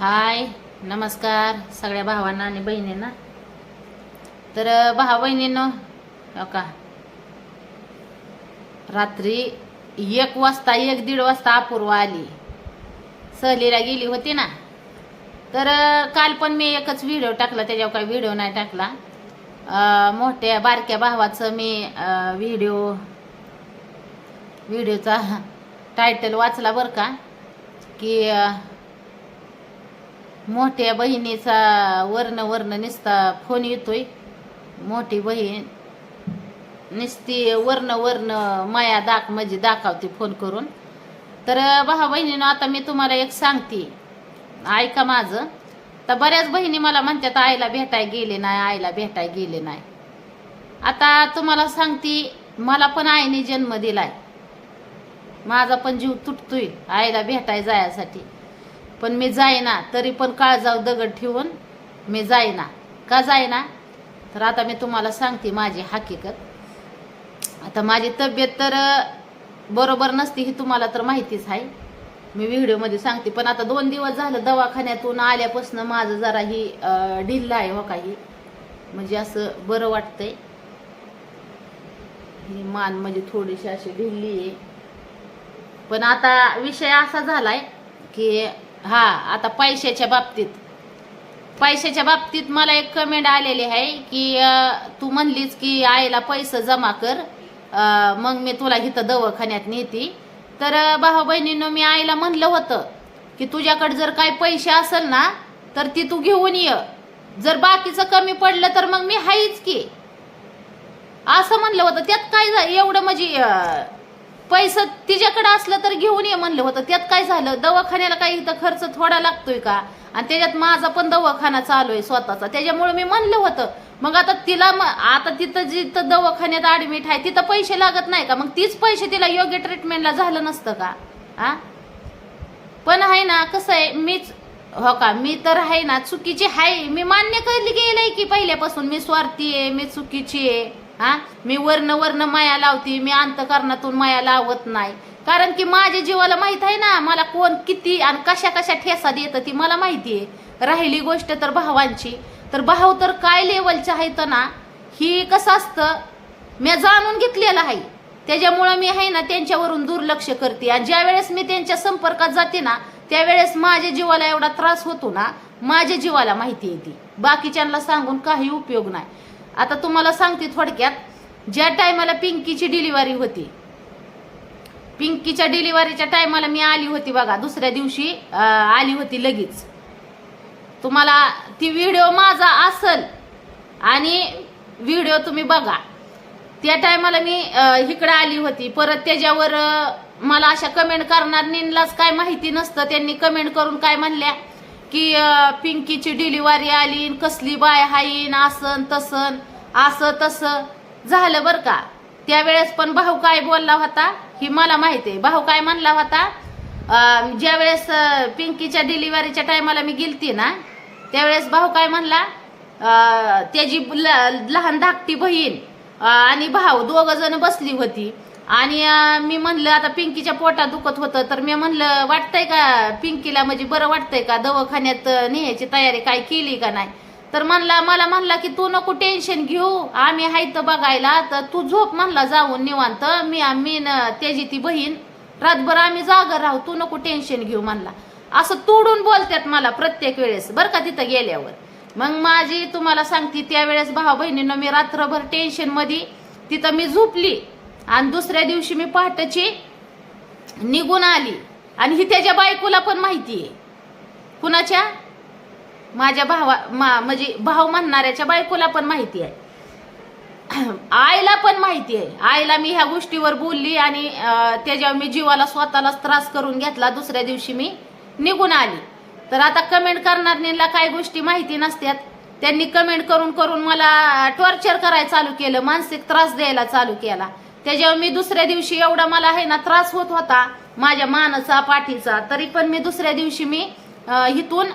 हाय नमस्कार सगळ्या भावांना आणि बहिणींना. तर भावा बहिणीनं हो का? रात्री एक वाजता एक दीड वाजता अपूर्वा आली. सहलीला गेली होती ना? तर काल पण मी एकच व्हिडिओ टाकला त्याच्यावर काही व्हिडिओ नाही टाकला. मोठ्या बारक्या भावाचं मी व्हिडिओ व्हिडिओचा टायटल वाचला बरं का? की मोठ्या बहिणीचा वर्ण वर्ण निसता फोन येतोय. मोठी बहीण निसती वर्ण वर्ण माया दाख म्हणजे दाखवते फोन करून. तर भावा बहिणीनं आता मी तुम्हाला एक सांगते. ऐका माझं. तर बऱ्याच बहिणी मला म्हणतात आईला भेटाय गेले नाही आईला भेटाय गेले नाही. आता तुम्हाला सांगते मला पण आईने जन्म दिलाय. माझा पण जीव तुटतोय आईला भेटाय जायसाठी. पण मी जाईना तरी पण काळजाव दगड ठेवून मी जाईना. का जाईना? तर आता मी तुम्हाला सांगते माझी हकीकत. आता माझी तब्येत तर बरोबर नसती ही तुम्हाला तर माहितीच आहे. मी व्हिडिओमध्ये सांगते पण आता दोन दिवस झालं दवाखान्यातून आल्यापासून माझं जरा ही ढिल्ल आहे हो काही. म्हणजे असं बरं वाटतंय. ही मान म्हणजे थोडीशी अशी ढिल्ली आहे. पण आता विषय असा झालाय की हा आता पैशाच्या बाबतीत. पैशाच्या बाबतीत मला एक कमेंट आलेली आहे की तू म्हणलीस की आईला पैसे जमा कर मग मी तुला इथं दवाखान्यात नेते. तर भाऊ बहिणीनं मी आईला म्हणलं होतं की तुझ्याकडे जर काही पैसे असेल ना तर ती तू घेऊन ये. जर बाकीचं कमी पडलं तर मग मी हाईच की. असं म्हणलं होतं. त्यात काय एवढं म्हणजे पैसा तिच्याकडे असलं तर घेऊन ये म्हणलं होतं. त्यात काय झालं? दवाखान्याला काही इथं खर्च थोडा लागतोय का? आणि त्याच्यात माझा पण दवाखाना चालू आहे स्वतःचा. त्याच्यामुळे मी म्हणलं होतं. मग आता तिला आता तिथं जिथं दवाखान्यात ऍडमिट आहे तिथं पैसे लागत नाही का? मग तीच पैसे तिला योग्य ट्रीटमेंटला झालं नसतं का? आ? पण आहे ना कसं आहे मीच हो का मी तर आहे ना चुकीची आहे. मी मान्य केली गेलंय की पहिल्यापासून मी स्वार्थी आहे मी चुकीची आहे. हा? मी वर्ण वर्ण माया लावते मी अंतकरणातून माया लावत नाही. कारण की माझ्या जीवाला माहीत आहे ना मला कोण किती आणि कशा कशा ठेसा देतं ती मला माहिती आहे. राहिली गोष्ट तर भावांची. तर भाव तर काय लेवलचे आहेत ना ही कसं असतं मी जाणून घेतलेलं आहे. त्याच्यामुळं मी आहे ना त्यांच्यावरून दुर्लक्ष करते. आणि ज्या वेळेस मी त्यांच्या संपर्कात जाते ना त्यावेळेस माझ्या जीवाला एवढा त्रास होतो ना माझ्या जीवाला माहिती येते बाकीच्यांना सांगून काही उपयोग नाही. आता तुम्हाला सांगते थोडक्यात ज्या टायमाला पिंकीची डिलिव्हरी होती पिंकीच्या डिलिव्हरीच्या टायमाला मी आली होती बघा दुसऱ्या दिवशी आली होती लगेच. तुम्हाला ती व्हिडिओ माझा असल आणि व्हिडिओ तुम्ही बघा. त्या टायमाला मी इकडं इकडे आली होती. परत त्याच्यावर मला अशा कमेंट करणार नेनलाच काय माहिती नसतं. त्यांनी कमेंट करून काय म्हणल्या? की पिंकीची डिलिव्हरी आली कसली बाय हाईन असन तसन असं तसं. झालं बरं का? त्यावेळेस पण भाऊ काय बोलला होता? ही मला माहिती आहे. भाऊ काय म्हणला होता? ज्या ज्यावेळेस पिंकीच्या डिलिव्हरीच्या टायमाला मी गेलती ना त्यावेळेस भाऊ काय म्हणला? त्याची ल- लहान धाकटी बहीण आणि भाऊ दोघ जण बसली होती. आणि मी म्हणलं आता पिंकीच्या पोटात दुखत होतं तर मी म्हणलं वाटतंय का पिंकीला म्हणजे बरं वाटतंय का दवाखान्यात न्यायची तयारी काय केली का नाही? तर म्हणला मला म्हणला की तू नको टेन्शन घेऊ आम्ही हायत बघायला तर तू झोप म्हणला जाऊन निवांत मी मी न त्याची ती बहीण रातभर आम्ही जागर राहू तू नको टेन्शन घेऊ म्हणला. असं तोडून बोलतात मला प्रत्येक वेळेस बरं का तिथं गेल्यावर. मग माझी तुम्हाला सांगते त्यावेळेस भाऊ बहिणीनं मी रात्रभर टेन्शनमध्ये तिथं मी झोपली. आणि दुसऱ्या दिवशी मी पहाटेची निघून आली. आणि ही त्याच्या बायकोला पण माहिती आहे. कुणाच्या? माझ्या भावा मा म्हणजे भाव म्हणणाऱ्याच्या बायकोला पण माहिती आहे. आईला पण माहिती आहे. आईला मी ह्या गोष्टीवर बोलली आणि त्याच्यावर मी जीवाला स्वतःलाच त्रास करून घेतला. दुसऱ्या दिवशी मी निघून आली. तर आता कमेंट करणाऱ्यांना काय गोष्टी माहिती नसत्यात. त्यांनी कमेंट करून करून मला टॉर्चर करायला चालू केलं. मानसिक त्रास द्यायला चालू केला. त्याच्यावर मी दुसऱ्या दिवशी एवढा मला आहे ना त्रास होत होता माझ्या मानाचा पाठीचा. तरी पण मी दुसऱ्या दिवशी मी इथून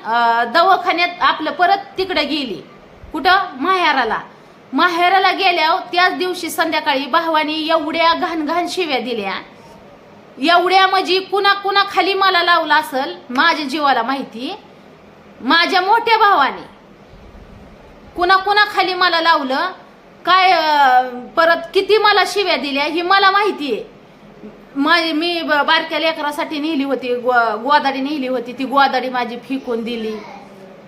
दवाखान्यात आपलं परत तिकडे गेली. कुठं? माहेराला. माहेराला गेल्यावर त्याच दिवशी संध्याकाळी भावानी एवढ्या घाण घाण शिव्या दिल्या. एवढ्या म्हणजे कुणा कुणा खाली मला लावला असल माझ्या जीवाला माहिती? माझ्या मोठ्या भावाने. कुणा कुणा खाली मला लावलं? काय परत किती मला शिव्या दिल्या ही मला माहिती आहे. माझी मी ब- बारक्या लेकरासाठी नेली होती गो- गोदाडी नेली होती ती गोदाडी माझी फिकून दिली.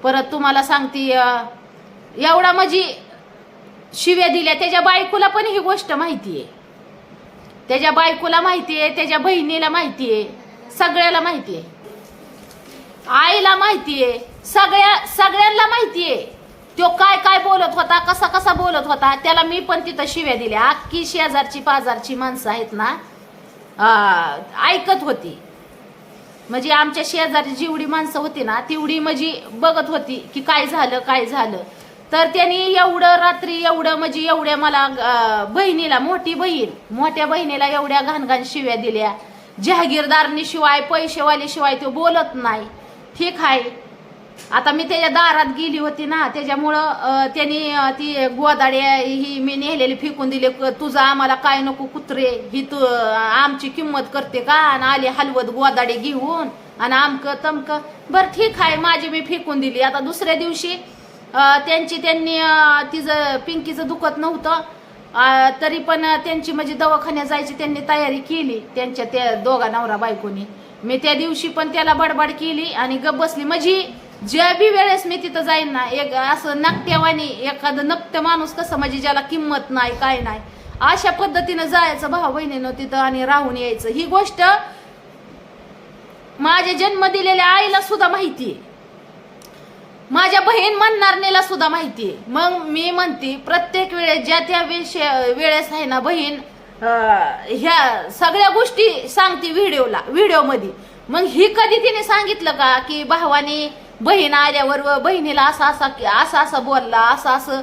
परत तुम्हाला सांगते एवढा माझी शिव्या दिल्या त्याच्या बायकोला पण ही गोष्ट माहिती आहे. त्याच्या बायकोला माहिती आहे त्याच्या बहिणीला माहिती आहे सगळ्याला माहिती आहे. आईला माहिती आहे सगळ्या सगळ्यांना माहिती आहे. तो काय काय बोलत होता कसा कसा बोलत होता त्याला मी पण तिथं शिव्या दिल्या. अख्खी शेजारची पाजारची माणसं आहेत ना ऐकत होती. म्हणजे आमच्या शेजारी जेवढी माणसं होती ना तेवढी म्हणजे बघत होती की काय झालं काय झालं. तर त्यांनी एवढं रात्री एवढं म्हणजे एवढ्या मला बहिणीला मोठी बहीण मोठ्या बहिणीला एवढ्या घाणघाण शिव्या दिल्या. जहागीरदारनी शिवाय पैसेवाले शिवाय तो बोलत नाही. ठीक आहे. आता मी त्याच्या दारात गेली होती ना त्याच्यामुळं त्यांनी ती गोदाड्या ही मी नेलेली फेकून दिली. तुझं आम्हाला काय नको कुत्रे? ही तू आमची किंमत करते का? आणि आली हलवत गोदाडे घेऊन. आणि आमक तमक बरं ठीक आहे माझी मी फेकून दिली. आता दुसऱ्या दिवशी त्यांची त्यांनी तिचं पिंकीचं दुखत नव्हतं. तरी पण त्यांची म्हणजे दवाखान्यात जायची त्यांनी तयारी केली त्यांच्या त्या दोघा नवरा बायकोनी. मी त्या दिवशी पण त्याला बडबड केली आणि गप बसली. म्हणजे ज्या बी वेळेस मी तिथं जाईन ना एक असं नाट्यवानी एखादं नक्ट माणूस कसं म्हणजे ज्याला किंमत नाही काय नाही अशा पद्धतीनं जायचं भाऊ बहिणीनं तिथं आणि राहून यायचं. ही गोष्ट माझ्या जन्म दिलेल्या आईला सुद्धा माहिती आहे. माझ्या बहीण म्हणणारणीला सुद्धा माहिती आहे. मग मी म्हणते प्रत्येक वेळेस ज्या त्या विषय वेळेस आहे ना बहीण ह्या सगळ्या गोष्टी सांगते व्हिडिओला व्हिडिओमध्ये. मग ही कधी तिने सांगितलं का की भावाने बहीण आल्यावर व बहिणीला असं असा असं असं बोलला असं असं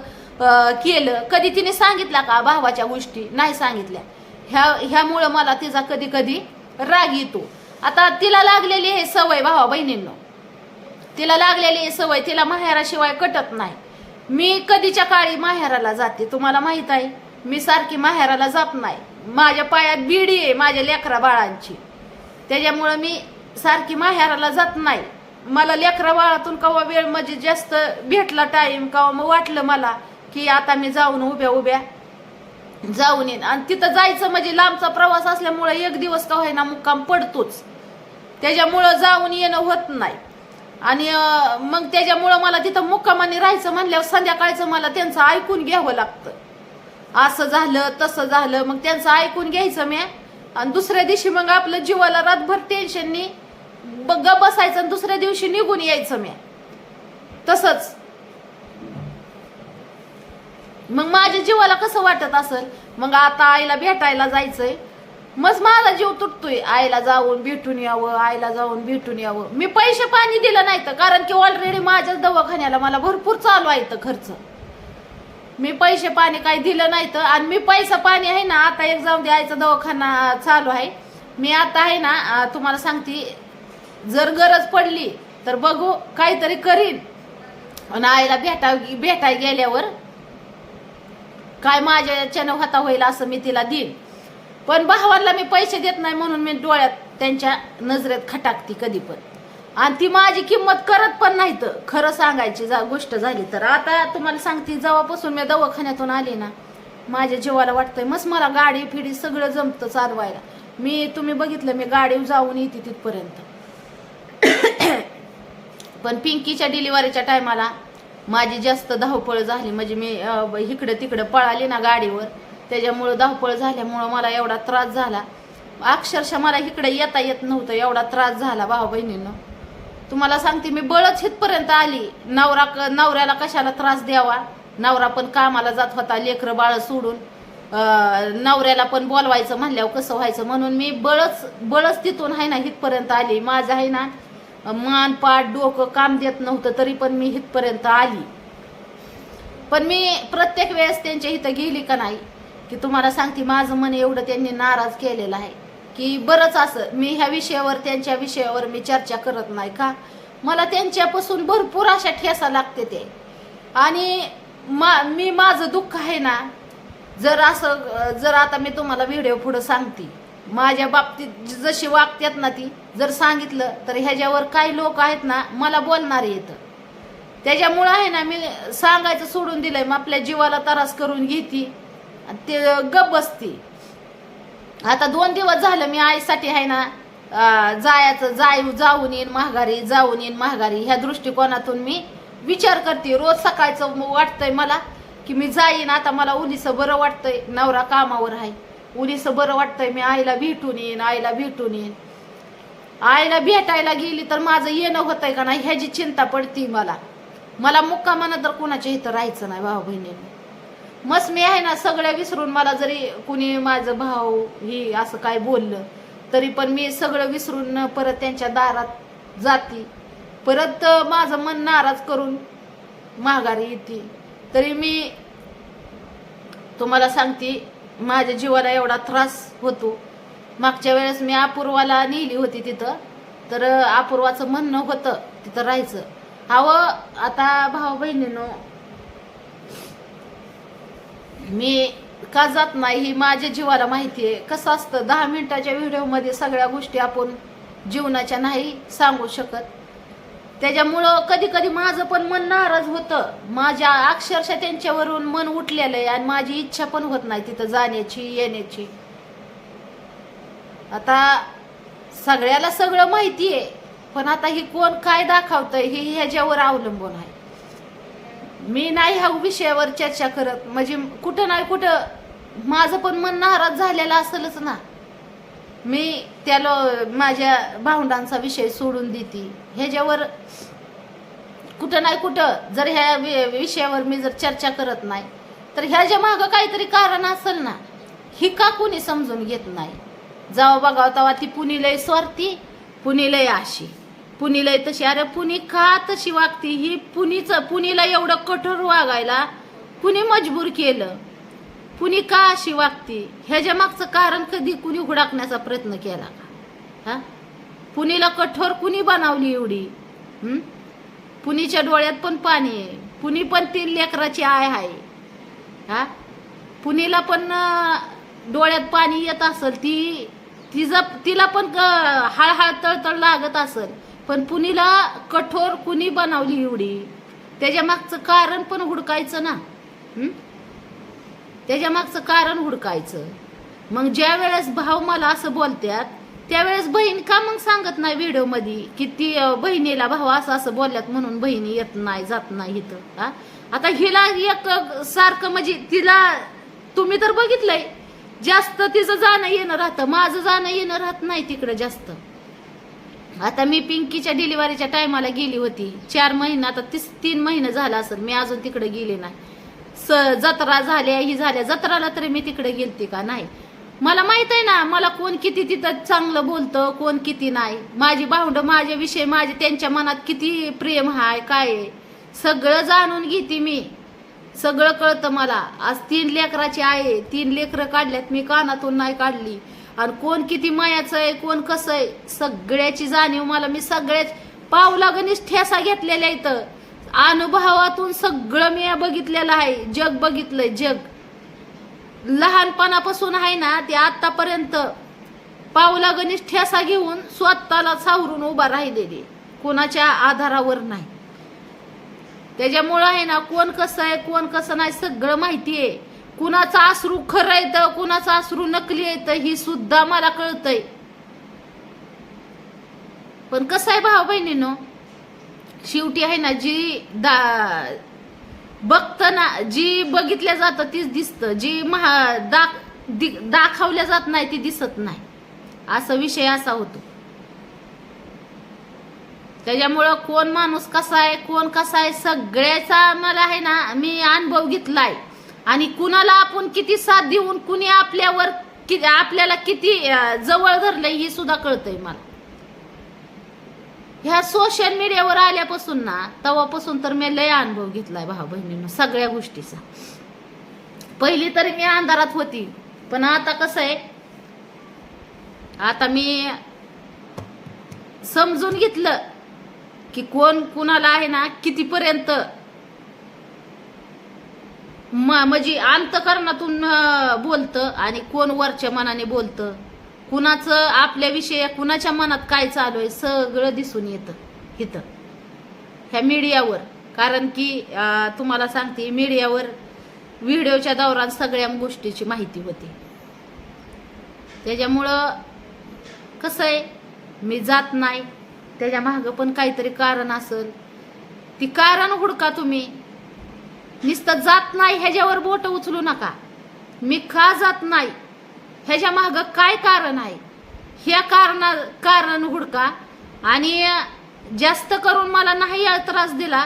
केलं. कधी तिने सांगितलं का भावाच्या गोष्टी? नाही सांगितल्या. ह्या ह्यामुळं मला तिचा कधी कधी राग येतो. आता तिला लागलेली हे सवय भावा बहिणींनो. तिला लागलेली आहे सवय तिला माहेराशिवाय कटत नाही. मी कधीच्या काळी माहेराला जाते तुम्हाला माहीत आहे? मी सारखी माहेराला जात नाही. माझ्या पायात बिडी आहे माझ्या लेकरा बाळांची. त्याच्यामुळं मी सारखी माहेराला जात नाही. मला लेकरा बाळातून कवा वेळ म्हणजे जास्त भेटला टाइम कवा मग वाटलं मला की आता मी जाऊन उभ्या उभ्या जाऊन येईन. आणि तिथं जायचं म्हणजे लांबचा प्रवास असल्यामुळे एक दिवस का होईना मुक्काम पडतोच. त्याच्यामुळं जाऊन येणं होत नाही. आणि मग त्याच्यामुळं मला तिथं मुक्कामाने राहायचं म्हणल्यावर संध्याकाळचं मला त्यांचं ऐकून घ्यावं लागतं. असं झालं तसं झालं मग त्यांचं ऐकून घ्यायचं मी आणि दुसऱ्या दिवशी मग आपलं जीवाला रातभर टेन्शननी ग बसायचं आणि दुसऱ्या दिवशी निघून यायचं मी. तसंच. मग माझ्या जीवाला कसं वाटत असेल? मग आता आईला भेटायला जायचंय. मग माझा जीव तुटतोय. आईला जाऊन भेटून यावं आईला जाऊन भेटून यावं. मी पैसे पाणी दिलं नाही तर कारण की ऑलरेडी माझ्याच दवाखान्याला मला भरपूर चालू आहे तर खर्च. मी पैसे पाणी काही दिलं नाही तर आणि मी पैसा पाणी आहे ना आता एक जाऊन द्यायचा दवाखाना चालू आहे. मी आता आहे ना तुम्हाला सांगते जर गरज पडली तर बघू काहीतरी करीन. आणि आईला भेटा भेटाय गेल्यावर काय माझ्या याच्यानं होता होईल असं मी तिला देईन. पण भावाला मी पैसे देत नाही म्हणून मी डोळ्यात त्यांच्या नजरेत खटाकती कधी पण. आणि ती माझी किंमत करत पण नाही तर खरं सांगायची जा गोष्ट झाली तर. आता तुम्हाला सांगते जेव्हापासून मी दवाखान्यातून आली ना माझ्या जीवाला वाटतंय मस्त मला गाडी फिडी सगळं जमतं चालवायला. मी तुम्ही बघितलं मी गाडी जाऊन येते तिथपर्यंत. पण पिंकीच्या डिलिव्हरीच्या टायमाला माझी जास्त धावपळ झाली. म्हणजे मी इकडं तिकडं पळाली ना गाडीवर त्याच्यामुळं धावपळ झाल्यामुळं मला एवढा त्रास झाला. अक्षरशः मला इकडे येता येत नव्हतं एवढा त्रास झाला भाऊ बहिणीनं. तुम्हाला सांगते मी बळच हितपर्यंत आली. नवरा क- नवऱ्याला कशाला त्रास द्यावा? नवरा पण कामाला जात होता लेकरं बाळ सोडून. नवऱ्याला पण बोलवायचं म्हणल्यावर कसं व्हायचं? म्हणून मी बळच बळच तिथून आहे ना हितपर्यंत आली. माझं आहे ना मान पाठ डोकं काम देत नव्हतं तरी पण मी इथपर्यंत आली. पण मी प्रत्येक वेळेस त्यांच्या इथं गेली का नाही की तुम्हाला सांगते माझं मन एवढं त्यांनी नाराज केलेलं आहे की बरंच असं मी ह्या विषयावर त्यांच्या विषयावर मी चर्चा करत नाही का? मला त्यांच्यापासून भरपूर अशा ठेसा लागते ते. आणि मा मी माझं दुःख आहे ना जर असं जर आता मी तुम्हाला व्हिडिओ पुढं सांगते माझ्या बाबतीत जशी वागतात ना ती जर सांगितलं तर ह्याच्यावर काही लोक आहेत ना मला बोलणारे येतं. त्याच्यामुळं आहे ना मी सांगायचं सोडून दिलंय मग आपल्या जीवाला त्रास करून घेती ते गप बसती. आता दोन दिवस झालं मी आईसाठी आहे ना जायचं जाय जाऊन येईन महागारी जाऊन येईन महागारी ह्या दृष्टिकोनातून मी विचार करते. रोज सकाळचं वाटतंय मला की मी जाईन आता मला उलीचं बरं वाटतंय नवरा कामावर आहे. उलीचं बरं वाटतंय मी आईला भेटून येईन आईला भेटून येईन. आईला भेटायला गेली तर माझं येणं होतंय का नाही ह्याची चिंता पडती मला. मला मुक्कामानं तर कुणाच्या इथं राहायचं नाही भाऊ बहिणीने. मस्त मी आहे ना सगळ्या विसरून मला जरी कुणी माझं भाऊ ही असं काय बोललं तरी पण मी सगळं विसरून परत त्यांच्या दारात जाती. परत माझं मन नाराज करून माघारी येते. तरी मी तुम्हाला सांगते माझ्या जीवाला एवढा त्रास होतो. मागच्या वेळेस मी अपूर्वाला नेली होती तिथं. तर अपूर्वाचं म्हणणं होतं तिथं राहायचं. हवं आता भाऊ बहिणीनो मी का जात नाही ही माझ्या जीवाला माहिती आहे. कसं असतं दहा मिनिटाच्या व्हिडिओमध्ये सगळ्या गोष्टी आपण जीवनाच्या नाही सांगू शकत. त्याच्यामुळं कधी कधी माझं पण मन नाराज होतं. माझ्या अक्षरशः त्यांच्यावरून मन उठलेलं आहे आणि माझी इच्छा पण होत नाही तिथं जाण्याची येण्याची. आता सगळ्याला सगळं माहिती आहे पण आता ही कोण काय दाखवतंय हे ह्याच्यावर अवलंबून आहे. मी नाही ह्या विषयावर चर्चा करत. म्हणजे कुठं नाही कुठं माझं पण मन नाराज झालेलं असेलच ना. मी त्याला माझ्या भावंडांचा विषय सोडून देते. ह्याच्यावर कुठं नाही कुठं जर ह्या वि- विषयावर मी जर चर्चा करत नाही तर ह्याच्या मागं काहीतरी कारण असेल ना ही का कुणी समजून घेत नाही? जावं बघावं तेव्हा ती पुणी लय स्वार्थी पुणे लय अशी पुणी लय तशी अरे पुणी का तशी वागती? ही पुणीचं पुणीला एवढं कठोर वागायला कुणी मजबूर केलं? कुणी का अशी वागती? ह्याच्या मागचं कारण कधी कुणी हुडाकण्याचा प्रयत्न केला का? हा? पुणीला कठोर कुणी बनवली एवढी? पुणेच्या डोळ्यात पण पाणी आहे. पुणे पण तीन लेकराची आय आहे. हा? पुणीला पण डोळ्यात पाणी येत असेल ती तिचा तिला पण क- हळहळ तळतळ लागत असेल. पण पुणीला कठोर कुणी बनवली एवढी? त्याच्या मागचं कारण पण हुडकायचं ना? त्याच्यामागचं त्याच्या मागचं कारण हुडकायचं. मग ज्या वेळेस भाऊ मला असं बोलत्यात त्यावेळेस बहीण का मग सांगत नाही व्हिडिओमध्ये की ती बहिणीला भाऊ असं असं बोलल्यात म्हणून बहिणी येत नाही जात नाही इथं हा? आता हिला एक सारखं म्हणजे तिला तुम्ही तर बघितलंय जास्त तिचं जाणं येणं राहतं माझं जाणं येणं राहत नाही तिकडं जास्त. आता मी पिंकीच्या डिलिव्हरीच्या टायमाला गेली होती चार महिना आता तीस तीन महिने झाला असेल मी अजून तिकडे गेले नाही. स जत्रा झाल्या ही झाल्या जत्राला तरी मी तिकडे गेलते का? नाही. मला माहीत आहे ना मला कोण किती तिथं चांगलं बोलतं कोण किती नाही. माझी भावंड माझ्याविषयी माझे त्यांच्या मनात किती प्रेम हाय काय आहे? सगळं जाणून घेते मी. सगळं कळतं मला. आज तीन लेकराची आहे. तीन लेकरं काढल्यात मी कानातून नाही काढली. आणि कोण किती मायाचं आहे कोण कसं आहे सगळ्याची जाणीव मला. मी सगळ्याच पावलागणीच ठेसा घेतलेल्या इथं. अनुभवातून सगळं मी बघितलेलं आहे. जग बघितलंय जग. लहानपणापासून आहे ना ते आतापर्यंत पावला गणेश ठेसा घेऊन स्वतःला सावरून उभा राहिलेली. कोणाच्या आधारावर नाही. त्याच्यामुळं आहे ना कोण कसं आहे कोण कसं नाही सगळं माहिती आहे. कुणाचं आसरू खरं येतं कुणाचं आसरू नकली येतं ही सुद्धा मला कळतंय. पण कसं आहे भाऊ बहिणीनो शेवटी आहे ना जी दा बघतं ना जी बघितल्या जातं तीच दिसतं. जी महा दाख दाखवल्या जात नाही ती दिसत नाही. असा विषय असा होतो. त्याच्यामुळं कोण माणूस कसा आहे कोण कसा आहे सगळ्याचा मला आहे ना मी अनुभव घेतलाय. आणि कुणाला आपण किती साथ देऊन कुणी आपल्यावर कि- आपल्याला किती जवळ धरलंय हे सुद्धा कळतंय मला. ह्या सोशल मीडियावर आल्यापासून ना तेव्हापासून तर मी लय अनुभव घेतलाय भाऊ बहिणीनं सगळ्या गोष्टीचा. पहिली तरी मी अंधारात होती पण आता कसं आहे आता मी समजून घेतलं की कोण कुणाला आहे ना कितीपर्यंत म- म्हणजे अंतकरणातून बोलतं आणि कोण वरच्या मनाने बोलतं. कुणाचं आपल्याविषयी कुणाच्या मनात काय चालू आहे सगळं दिसून येतं इथं. ह्या मीडियावर. कारण की तुम्हाला सांगते मीडियावर व्हिडिओच्या दौरान सगळ्या गोष्टीची माहिती होती. त्याच्यामुळं कसं आहे मी जात नाही. त्याच्या मागं पण काहीतरी कारण असेल. ती कारण हुडका तुम्ही. नुसतं जात नाही ह्याच्यावर बोट उचलू नका. मी का जात नाही? ह्याच्या मागं काय कारण आहे? ह्या कारणा कारण हुडका. आणि जास्त करून मला नाही त्रास दिला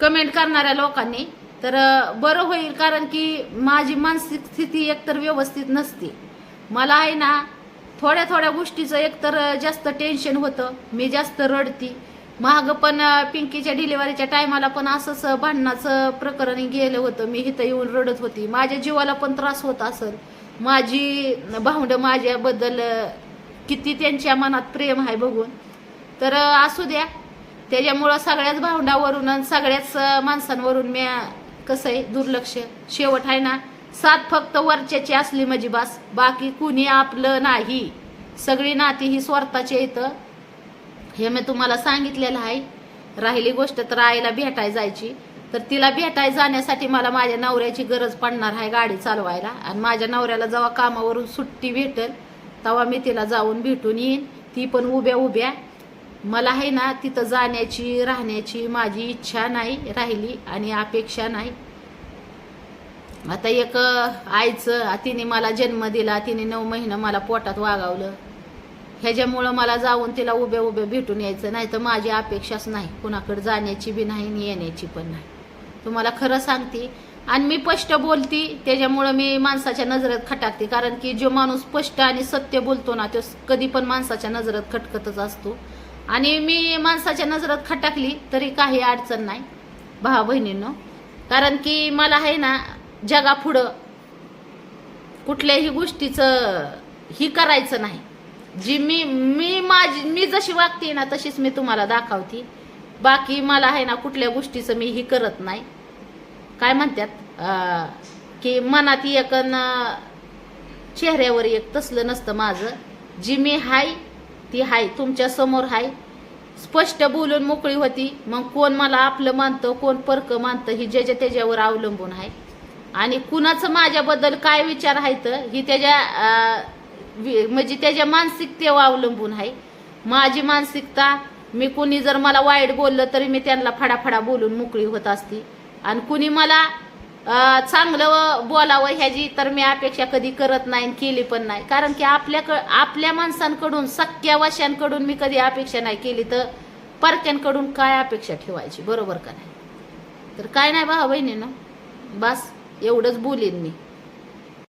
कमेंट करणाऱ्या लोकांनी. तर बरं होईल कारण की माझी मानसिक स्थिती एकतर व्यवस्थित नसते. मला आहे ना थोड्या थोड्या गोष्टीचं एकतर जास्त टेन्शन होतं. मी जास्त रडती. महाग पण पिंकीच्या डिलिव्हरीच्या टायमाला पण असंच भांडणाचं प्रकरण गेलं होतं. मी इथं येऊन रडत होती. माझ्या जीवाला पण त्रास होत असेल. माझी भाऊंड माझ्याबद्दल किती त्यांच्या मनात प्रेम आहे बघून. तर असू द्या. त्याच्यामुळं सगळ्याच भावंडावरून आणि सगळ्याच माणसांवरून मी कसं आहे दुर्लक्ष. शेवट आहे ना सात फक्त वरच्याची असली माझी बास. बाकी कुणी आपलं नाही. सगळी नाती ही स्वार्थाची येतं हे मी तुम्हाला सांगितलेलं आहे. राहिली गोष्ट तर आईला भेटाय जायची. तर तिला भेटाय जाण्यासाठी मला माझ्या नवऱ्याची गरज पडणार आहे गाडी चालवायला. आणि माझ्या नवऱ्याला जेव्हा कामावरून सुट्टी भेटेल तेव्हा मी तिला जाऊन भेटून येईन. ती पण उभ्या उभ्या मला आहे ना तिथं जाण्याची राहण्याची माझी इच्छा नाही राहिली आणि अपेक्षा नाही. आता एक आईचं तिने मला जन्म दिला तिने नऊ महिनं मला पोटात वागावलं. ह्याच्यामुळं मला जाऊन तिला उभ्या उभ्या भेटून यायचं नाही तर माझी अपेक्षाच नाही. कुणाकडे जाण्याची बी नाही आणि येण्याची पण नाही. तुम्हाला खरं सांगते. आणि मी स्पष्ट बोलती त्याच्यामुळं मी माणसाच्या नजरेत खटाकते. कारण की जो माणूस स्पष्ट आणि सत्य बोलतो ना तो कधी पण माणसाच्या नजरेत खटकतच असतो. आणि मी माणसाच्या नजरेत खटाकली तरी काही अडचण नाही भावा बहिणींनो. कारण की मला आहे ना जगापुढं कुठल्याही गोष्टीचं ही करायचं नाही. जी मी मी माझी मी जशी वागते ना तशीच मी तुम्हाला दाखवते. बाकी मला आहे ना कुठल्या गोष्टीचं मी ही करत नाही. काय म्हणतात? की मनात एक चेहऱ्यावर एक तसलं नसतं माझं. जी मी हाय ती हाय तुमच्यासमोर हाय. स्पष्ट बोलून मोकळी होती. मग कोण मला आपलं मानतं कोण परक मानतं ही ज्याच्या त्याच्यावर अवलंबून आहे. आणि कुणाचं माझ्याबद्दल काय विचार आहेत ही त्याच्या वि- म्हणजे त्याच्या मानसिकतेवर अवलंबून आहे. माझी मानसिकता मी कुणी जर मला वाईट बोललं तरी मी त्यांना फडाफडा बोलून मोकळी होत असती. आणि कुणी मला चांगलं बोलावं ह्याची तर मी अपेक्षा कधी करत नाही आणि केली पण नाही. कारण की आपल्या आपल्या माणसांकडून सख्या वाशांकडून मी कधी अपेक्षा नाही केली तर परक्यांकडून काय अपेक्षा ठेवायची? बरोबर का नाही? तर काय नाही भावा बहिणीनं. बस एवढंच बोलीन मी.